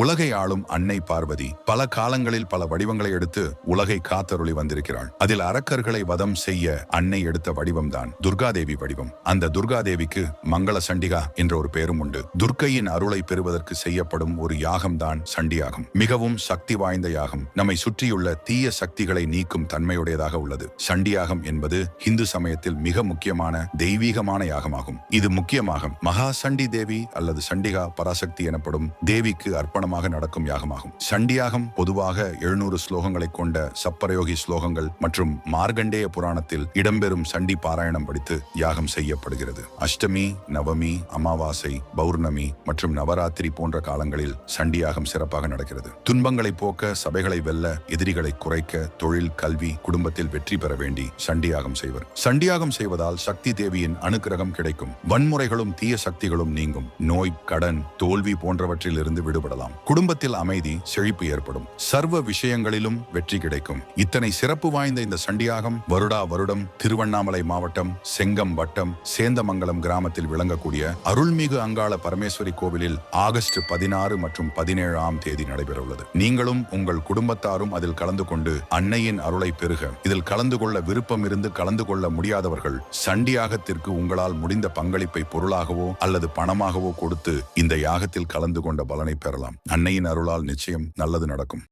உலகை ஆளும் அன்னை பார்வதி பல காலங்களில் பல வடிவங்களை எடுத்து உலகை காத்தருளி வந்திருக்கிறாள். அதில் அரக்கர்களை வதம் செய்ய அன்னை எடுத்த வடிவம்தான் துர்காதேவி வடிவம். அந்த துர்காதேவிக்கு மங்கள சண்டிகா என்ற ஒரு பேரும் உண்டு. துர்க்கையின் அருளை பெறுவதற்கு செய்யப்படும் ஒரு யாகம்தான் சண்டியாகம். மிகவும் சக்தி வாய்ந்த யாகம். நம்மை சுற்றியுள்ள தீய சக்திகளை நீக்கும் தன்மையுடையதாக உள்ளது. சண்டியாகம் என்பது இந்து சமயத்தில் மிக முக்கியமான தெய்வீகமான யாகமாகும். இது முக்கியமாக மகா சண்டி தேவி அல்லது சண்டிகா பராசக்தி எனப்படும் தேவிக்கு அர்ப்பணம் அர்ப்பணமாக நடக்கும் யாகமாகும். சண்டியாகம் பொதுவாக எழுநூறு ஸ்லோகங்களை கொண்ட சப்பரயோகி ஸ்லோகங்கள் மற்றும் மார்கண்டேய புராணத்தில் இடம்பெறும் சண்டி பாராயணம் படித்து யாகம் செய்யப்படுகிறது. அஷ்டமி நவமி அமாவாசை பௌர்ணமி மற்றும் நவராத்திரி போன்ற காலங்களில் சண்டியாகம் சிறப்பாக நடக்கிறது. துன்பங்களை போக்க சபைகளை வெல்ல எதிரிகளை குறைக்க தொழில் கல்வி குடும்பத்தில் வெற்றி பெற வேண்டி சண்டியாகம் செய்வர். சண்டியாகம் செய்வதால் சக்தி தேவியின் அனுக்கிரகம் கிடைக்கும். வன்முறைகளும் தீய சக்திகளும் நீங்கும். நோய் கடன் தோல்வி போன்றவற்றில் இருந்து விடுபடலாம். குடும்பத்தில் அமைதி செழிப்பு ஏற்படும். சர்வ விஷயங்களிலும் வெற்றி கிடைக்கும். இத்தனை சிறப்பு வாய்ந்த இந்த சண்டியாகம் வருடா வருடம் திருவண்ணாமலை மாவட்டம் செங்கம் வட்டம் சேந்தமங்கலம் கிராமத்தில் விளங்கக்கூடிய அருள்மிகு அங்காள பரமேஸ்வரி கோவிலில் ஆகஸ்ட் பதினாறு மற்றும் பதினேழாம் தேதி நடைபெறவுள்ளது. நீங்களும் உங்கள் குடும்பத்தாரும் அதில் கலந்து கொண்டு அன்னையின் அருளை பெறுக. இதில் கலந்து கொள்ள விருப்பம் இருந்து கலந்து கொள்ள முடியாதவர்கள் சண்டியாகத்திற்கு உங்களால் முடிந்த பங்களிப்பை பொருளாகவோ அல்லது பணமாகவோ கொடுத்து இந்த யாகத்தில் கலந்து கொண்ட பலனை பெறலாம். அன்னையின் அருளால் நிச்சயம் நல்லது நடக்கும்.